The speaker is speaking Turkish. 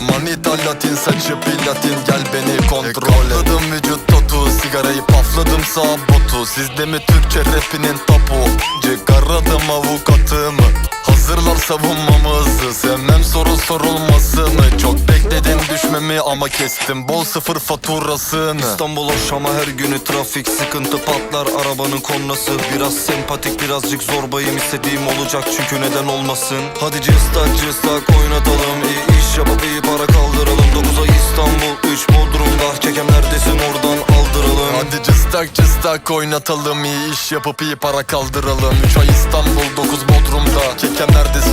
Manita latin saçı platin. Gel beni kontrol et. Vücut totu sigarayı pafladım sağ botu. Sizde mi Türkçe rapinin tapu Çıkaradım avukatımı Hazırlar savunmamızı. Sevmem soru sorulmasını Çok bekledin düşmemi ama kestim. Bol sıfır faturasını. İstanbul hoş ama her günü trafik sıkıntı patlar. Arabanın kornası Biraz sempatik birazcık zorbayım. İstediğim olacak çünkü neden olmasın? Hadi cıstak cıstak oynatalım. İyi iş yapıp iyi para kaldıralım. 9'a İstanbul 3 Bodrum'da çekem neredesin? Oradan aldıralım. Hadi cıstak cıstak oynatalım. İyi iş yapıp iyi para kaldıralım. 3 ay İstanbul 9 Bodrum'da. Kekem neredesin